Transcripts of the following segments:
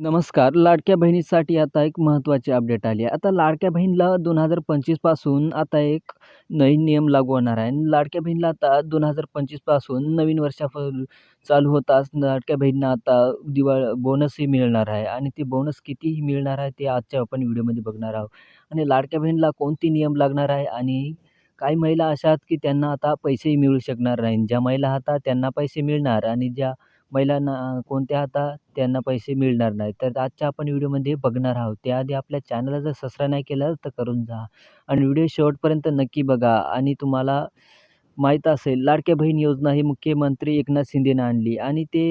नमस्कार. लाडक्या बहिणीसाठी आता एक महत्त्वाची अपडेट आली आहे. आता लाडक्या बहिणीला दोन हजार पंचवीसपासून आता एक नवीन नियम लागू होणार आहे आणि लाडक्या बहिणीला आता दोन हजार पंचवीसपासून नवीन वर्षा चालू होताच लाडक्या बहिणींना आता दिवाळ बोनसही मिळणार आहे आणि ते बोनस कितीही मिळणार आहे ते आजच्या आपण व्हिडिओमध्ये बघणार आहोत. आणि लाडक्या बहिणीला कोणते नियम लागणार आहे आणि काही महिला अशा आहेत की त्यांना आता पैसेही मिळू शकणार नाही. ज्या महिला आता त्यांना पैसे मिळणार आणि ज्या महिलांना कोणत्या आता त्यांना पैसे मिळणार नाही. तर आजच्या आपण व्हिडिओमध्ये बघणार आहोत. त्याआधी आपल्या चॅनलला जर सबस्क्राईब नाही केलं तर करून जा आणि व्हिडिओ शेवटपर्यंत नक्की बघा आणि तुम्हाला माहीत असेल लाडक्या बहीण योजना ही मुख्यमंत्री एकनाथ शिंदेनं आणली आणि ते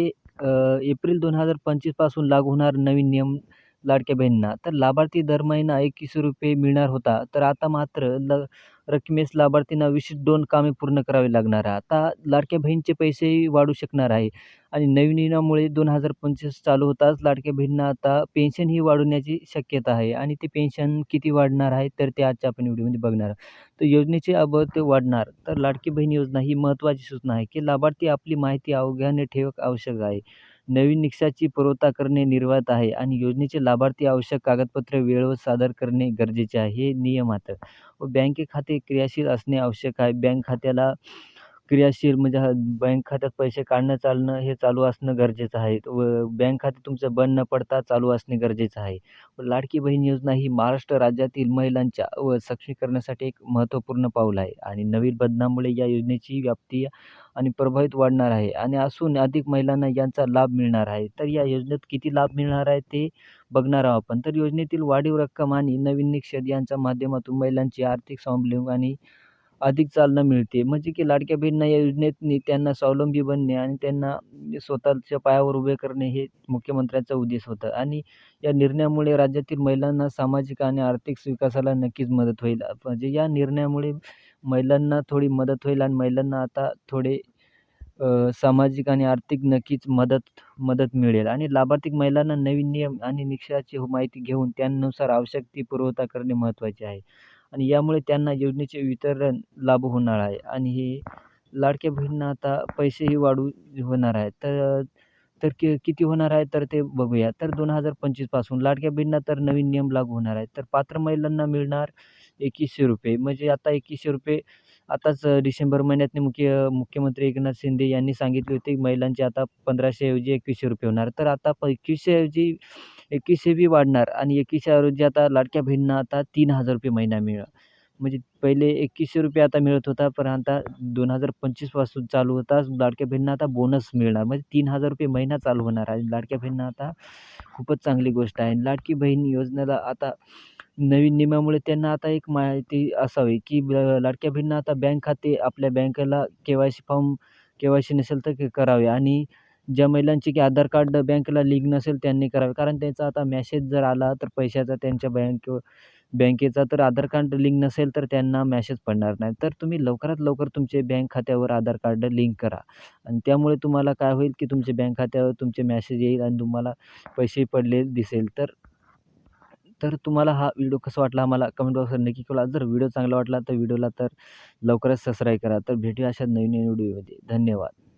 एप्रिल दोन हजार पंचवीसपासून लागू होणार नवीन नियम लाडक्या बहिणींना. तर लाभार्थी दर महिना ₹21 मिळणार होता. तर आता मात्र ल रकमेस लाभार्थींना विशेष दोन कामे पूर्ण करावी लागणार आहे. आता लाडक्या बहिणीचे पैसेही वाढू शकणार आहे आणि नवीन नियमामुळे 2025 चालू होताच लाडक्या बहिणींना आता पेन्शनही वाढवण्याची शक्यता आहे आणि ते पेन्शन किती वाढणार आहे तर ते आजच्या आपण व्हिडिओमध्ये बघणार तर योजनेचे अबाबत वाढणार. तर लाडकी बहीण योजना ही महत्त्वाची सूचना आहे की लाभार्थी आपली माहिती अवघ्याने ठेवक आवश्यक आहे. नवीन निकषाची पुरवठा करणे निर्वात आहे आणि योजनेचे लाभार्थी आवश्यक कागदपत्रे वेळेवर सादर करणे गरजेचे आहे. हे नियम व बँके खाते क्रियाशील असणे आवश्यक आहे. बँक खात्याला क्रियाशील म्हणजे हा बँक खात्यात पैसे काढणं चालणं हे चालू असणं गरजेचं आहे व बँक खाते तुमचं बंद न पडता चालू असणे गरजेचं आहे. लाडकी बहीण योजना ही महाराष्ट्र राज्यातील महिलांच्या व सक्षमीकरणासाठी एक महत्त्वपूर्ण पाऊल आहे आणि नवीन बदनामुळे या योजनेची व्याप्ती आणि प्रभावित वाढणार आहे आणि असून अधिक महिलांना यांचा लाभ मिळणार आहे. तर या योजनेत किती लाभ मिळणार आहे ते बघणार आहोत आपण. तर योजनेतील वाढीव रक्कम आणि नवीन निक्षेद यांच्या माध्यमातून महिलांची आर्थिक स्वावलंबी आणि अधिक चालना मिळते. म्हणजे की लाडक्या बहिणींना या योजनेतनी त्यांना स्वावलंबी बनणे आणि त्यांना स्वतःच्या पायावर उभे करणे हे मुख्यमंत्र्यांचा उद्देश होता आणि या निर्णयामुळे राज्यातील महिलांना सामाजिक आणि आर्थिक विकासाला नक्कीच मदत होईल. म्हणजे या निर्णयामुळे महिलांना थोडी मदत होईल आणि महिलांना आता थोडे सामाजिक आणि आर्थिक नक्कीच मदत मदत मिळेल आणि लाभार्थी महिलांना नवीन नियम आणि निकषाची माहिती घेऊन त्यानुसार आवश्यक ती पुरवठा करणे महत्त्वाचे आहे आणि यामुळे त्यांना योजनेचे वितरण लाभ होणार आहे आणि हे लाडक्या बहिणींना आता पैसेही वाढू होणार आहे तर तर कि किती होणार आहे तर ते बघूया. तर दोन हजार पंचवीसपासून लाडक्या बहिणींना तर नवीन नियम लागू होणार आहे तर पात्र महिलांना मिळणार ₹2100 म्हणजे आता ₹2100 आताच डिसेंबर महिन्यातने मुख्य मुख्यमंत्री एकनाथ शिंदे यांनी सांगितले होते महिलांचे आता पंधराशेऐवजी एकवीसशे रुपये होणार. तर आता प एकवीसशेऐवजी एकवीसशे बी वाढणार आणि एकवीसशे रोजी आता लाडक्या बहिणींना आता ₹3000 महिना मिळ म्हणजे पहिले ₹2100 आता मिळत होता, पण आता दोन हजार पंचवीसपासून चालू होता लाडक्या बहिणींना आता बोनस मिळणार. म्हणजे ₹3000 महिना चालू होणार आहे. लाडक्या बहिणींना आता खूपच चांगली गोष्ट आहे. लाडकी बहीण योजनेला आता नवीन नियमामुळे त्यांना आता एक माहिती असावी की लाडक्या बहिणींना आता बँक खाते आपल्या बँकेला के-वाय-सी फॉर्म के-वाय-सी नसेल तर करावे आणि ज्या महिलांचे की आधार कार्ड बँकेला लिंक नसेल त्यांनी करावे. कारण त्यांचा आता मॅसेज जर आला तर पैशाचा त्यांच्या बँक बँकेचा तर आधार कार्ड लिंक नसेल तर त्यांना मॅसेज पडणार नाही. तर तुम्ही लवकरात लवकर तुमचे बँक खात्यावर आधार कार्ड लिंक करा आणि त्यामुळे तुम्हाला काय होईल की तुमच्या बँक खात्यावर तुमचे मॅसेज येईल आणि तुम्हाला पैसे पडले दिसेल. तर तर तुम्हाला हा व्हिडिओ कसा वाटला आम्हाला कमेंट बॉक्सवर नक्की कळा जर व्हिडिओ चांगला वाटला तर व्हिडिओला तर लवकरच सबस्क्राईब करा. तर भेटूया अशा नवीन नवीन व्हिडिओमध्ये. धन्यवाद.